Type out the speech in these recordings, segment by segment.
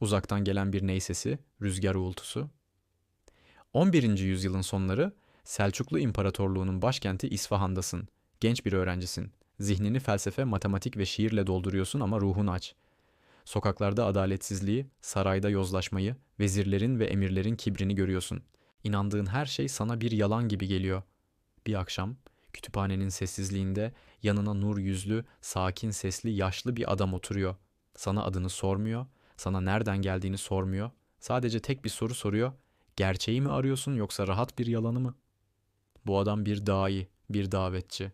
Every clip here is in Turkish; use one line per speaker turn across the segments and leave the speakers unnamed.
Uzaktan gelen bir ney sesi, rüzgar uğultusu. 11. yüzyılın sonları Selçuklu İmparatorluğu'nun başkenti İsfahan'dasın. Genç bir öğrencisin. Zihnini felsefe, matematik ve şiirle dolduruyorsun ama ruhun aç. Sokaklarda adaletsizliği, sarayda yozlaşmayı, vezirlerin ve emirlerin kibrini görüyorsun. İnandığın her şey sana bir yalan gibi geliyor. Bir akşam kütüphanenin sessizliğinde yanına nur yüzlü, sakin sesli, yaşlı bir adam oturuyor. Sana adını sormuyor, sana nereden geldiğini sormuyor. Sadece tek bir soru soruyor. Gerçeği mi arıyorsun yoksa rahat bir yalanı mı? Bu adam bir dahi, bir davetçi.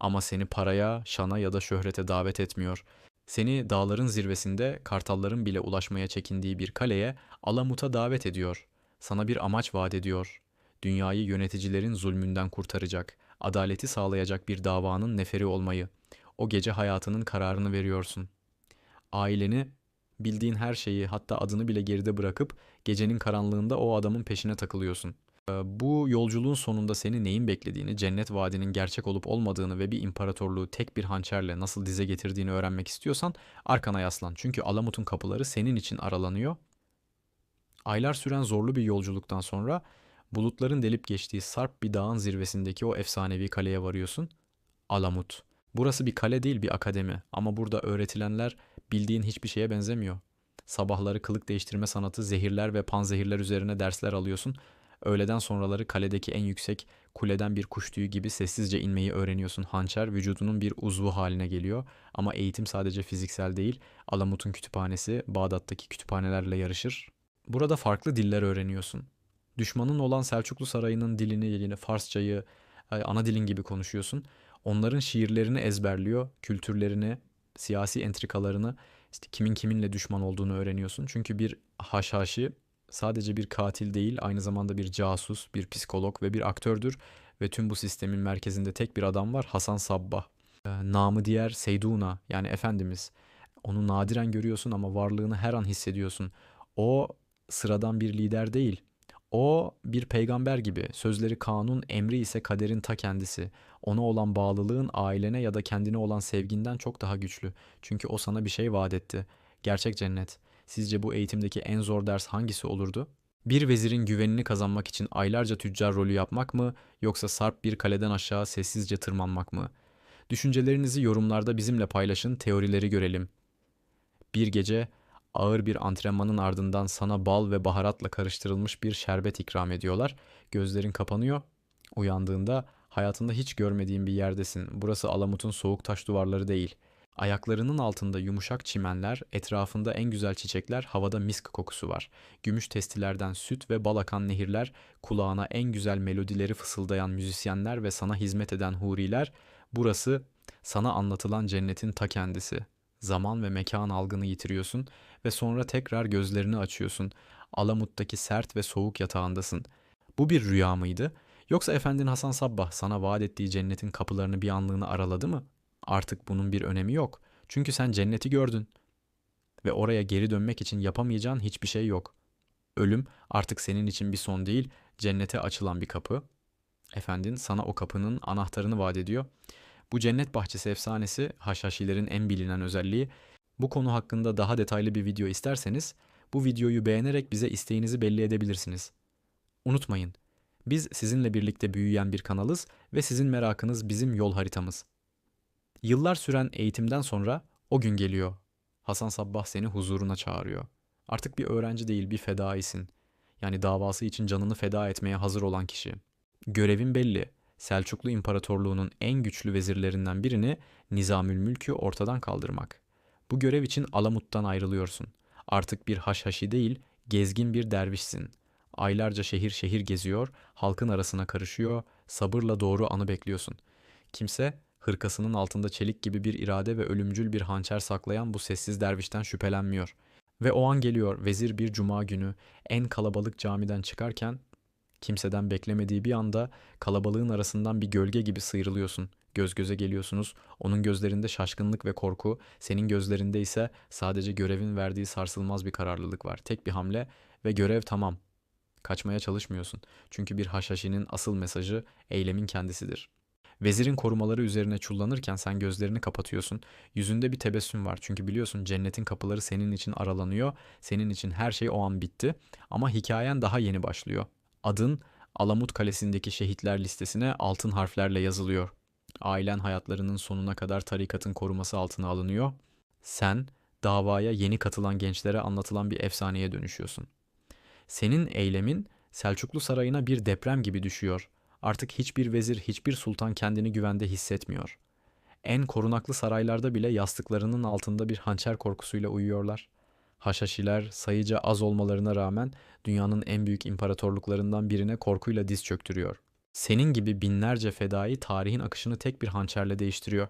Ama seni paraya, şana ya da şöhrete davet etmiyor. Seni dağların zirvesinde kartalların bile ulaşmaya çekindiği bir kaleye Alamut'a davet ediyor. Sana bir amaç vaat ediyor. Dünyayı yöneticilerin zulmünden kurtaracak, adaleti sağlayacak bir davanın neferi olmayı. O gece hayatının kararını veriyorsun. Aileni, bildiğin her şeyi hatta adını bile geride bırakıp gecenin karanlığında o adamın peşine takılıyorsun. Ee, Bu yolculuğun sonunda seni neyin beklediğini, cennet vaadinin gerçek olup olmadığını ve bir imparatorluğu tek bir hançerle nasıl dize getirdiğini öğrenmek istiyorsan arkana yaslan. Çünkü Alamut'un kapıları senin için aralanıyor. Aylar süren zorlu bir yolculuktan sonra bulutların delip geçtiği sarp bir dağın zirvesindeki o efsanevi kaleye varıyorsun. Alamut. Burası bir kale değil bir akademi ama burada öğretilenler bildiğin hiçbir şeye benzemiyor. Sabahları kılık değiştirme sanatı, zehirler ve panzehirler üzerine dersler alıyorsun. Öğleden sonraları kaledeki en yüksek kuleden bir kuş tüyü gibi sessizce inmeyi öğreniyorsun. Hançer vücudunun bir uzvu haline geliyor. Ama eğitim sadece fiziksel değil. Alamut'un kütüphanesi Bağdat'taki kütüphanelerle yarışır. Burada farklı diller öğreniyorsun. Düşmanın olan Selçuklu Sarayı'nın dilini, yine Farsçayı, e, ana dilin gibi konuşuyorsun. Onların şiirlerini ezberliyor, kültürlerini, siyasi entrikalarını, işte kimin kiminle düşman olduğunu öğreniyorsun. Çünkü bir haşhaşi sadece bir katil değil, aynı zamanda bir casus, bir psikolog ve bir aktördür. Ve tüm bu sistemin merkezinde tek bir adam var, Hasan Sabbah. Ee, namı diğer Seyduna, yani Efendimiz. Onu nadiren görüyorsun ama varlığını her an hissediyorsun. O sıradan bir lider değil. O bir peygamber gibi. Sözleri kanun, emri ise kaderin ta kendisi. Ona olan bağlılığın ailene ya da kendine olan sevginden çok daha güçlü. Çünkü o sana bir şey vaat etti. Gerçek cennet. Sizce bu eğitimdeki en zor ders hangisi olurdu? Bir vezirin güvenini kazanmak için aylarca tüccar rolü yapmak mı yoksa sarp bir kaleden aşağı sessizce tırmanmak mı? Düşüncelerinizi yorumlarda bizimle paylaşın, teorileri görelim. Bir gece ağır bir antrenmanın ardından sana bal ve baharatla karıştırılmış bir şerbet ikram ediyorlar. Gözlerin kapanıyor. Uyandığında hayatında hiç görmediğin bir yerdesin. Burası Alamut'un soğuk taş duvarları değil. Ayaklarının altında yumuşak çimenler, etrafında en güzel çiçekler, havada misk kokusu var. Gümüş testilerden süt ve bal akan nehirler, kulağına en güzel melodileri fısıldayan müzisyenler ve sana hizmet eden huriler. Burası sana anlatılan cennetin ta kendisi. Zaman ve mekan algını yitiriyorsun ve sonra tekrar gözlerini açıyorsun. Alamut'taki sert ve soğuk yatağındasın. Bu bir rüya mıydı? Yoksa Efendin Hasan Sabbah sana vaat ettiği cennetin kapılarını bir anlığına araladı mı? Artık bunun bir önemi yok. Çünkü sen cenneti gördün. Ve oraya geri dönmek için yapamayacağın hiçbir şey yok. Ölüm artık senin için bir son değil, cennete açılan bir kapı. Efendin sana o kapının anahtarını vaat ediyor. Bu cennet bahçesi efsanesi haşhaşilerin en bilinen özelliği. Bu konu hakkında daha detaylı bir video isterseniz bu videoyu beğenerek bize isteğinizi belli edebilirsiniz. Unutmayın, biz sizinle birlikte büyüyen bir kanalız ve sizin merakınız bizim yol haritamız. Yıllar süren eğitimden sonra o gün geliyor. Hasan Sabbah seni huzuruna çağırıyor. Artık bir öğrenci değil bir fedaisin. Yani davası için canını feda etmeye hazır olan kişi. Görevin belli. Selçuklu İmparatorluğu'nun en güçlü vezirlerinden birini Nizamül Mülk'ü ortadan kaldırmak. Bu görev için Alamut'tan ayrılıyorsun. Artık bir haşhaşi değil, gezgin bir dervişsin. Aylarca şehir şehir geziyor, halkın arasına karışıyor, sabırla doğru anı bekliyorsun. Kimse hırkasının altında çelik gibi bir irade ve ölümcül bir hançer saklayan bu sessiz dervişten şüphelenmiyor. Ve o an geliyor vezir bir cuma günü en kalabalık camiden çıkarken kimseden beklemediği bir anda kalabalığın arasından bir gölge gibi sıyrılıyorsun. Göz göze geliyorsunuz. Onun gözlerinde şaşkınlık ve korku, senin gözlerinde ise sadece görevin verdiği sarsılmaz bir kararlılık var. Tek bir hamle ve görev tamam. Kaçmaya çalışmıyorsun. Çünkü bir haşhaşinin asıl mesajı eylemin kendisidir. Vezirin korumaları üzerine çullanırken sen gözlerini kapatıyorsun. Yüzünde bir tebessüm var. Çünkü biliyorsun cennetin kapıları senin için aralanıyor. Senin için her şey o an bitti. Ama hikayen daha yeni başlıyor. Adın Alamut Kalesi'ndeki şehitler listesine altın harflerle yazılıyor. Ailen hayatlarının sonuna kadar tarikatın koruması altına alınıyor. Sen davaya yeni katılan gençlere anlatılan bir efsaneye dönüşüyorsun. Senin eylemin Selçuklu Sarayı'na bir deprem gibi düşüyor. Artık hiçbir vezir, hiçbir sultan kendini güvende hissetmiyor. En korunaklı saraylarda bile yastıklarının altında bir hançer korkusuyla uyuyorlar. Haşhaşiler sayıca az olmalarına rağmen dünyanın en büyük imparatorluklarından birine korkuyla diz çöktürüyor. Senin gibi binlerce fedai tarihin akışını tek bir hançerle değiştiriyor.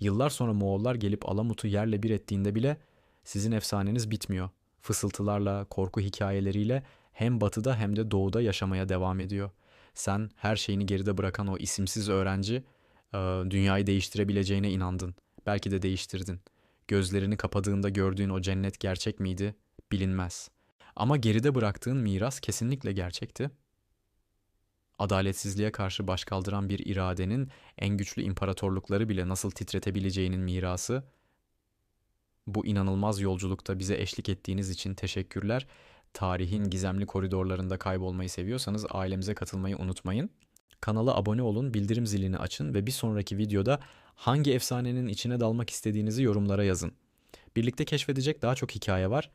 Yıllar sonra Moğollar gelip Alamut'u yerle bir ettiğinde bile sizin efsaneniz bitmiyor. Fısıltılarla, korku hikayeleriyle hem batıda hem de doğuda yaşamaya devam ediyor. Sen her şeyini geride bırakan o isimsiz öğrenci dünyayı değiştirebileceğine inandın. Belki de değiştirdin. Gözlerini kapadığında gördüğün o cennet gerçek miydi? Bilinmez. Ama geride bıraktığın miras kesinlikle gerçekti. Adaletsizliğe karşı başkaldıran bir iradenin en güçlü imparatorlukları bile nasıl titretebileceğinin mirası. Bu inanılmaz yolculukta bize eşlik ettiğiniz için teşekkürler. Tarihin gizemli koridorlarında kaybolmayı seviyorsanız ailemize katılmayı unutmayın. Kanala abone olun, bildirim zilini açın ve bir sonraki videoda hangi efsanenin içine dalmak istediğinizi yorumlara yazın. Birlikte keşfedecek daha çok hikaye var.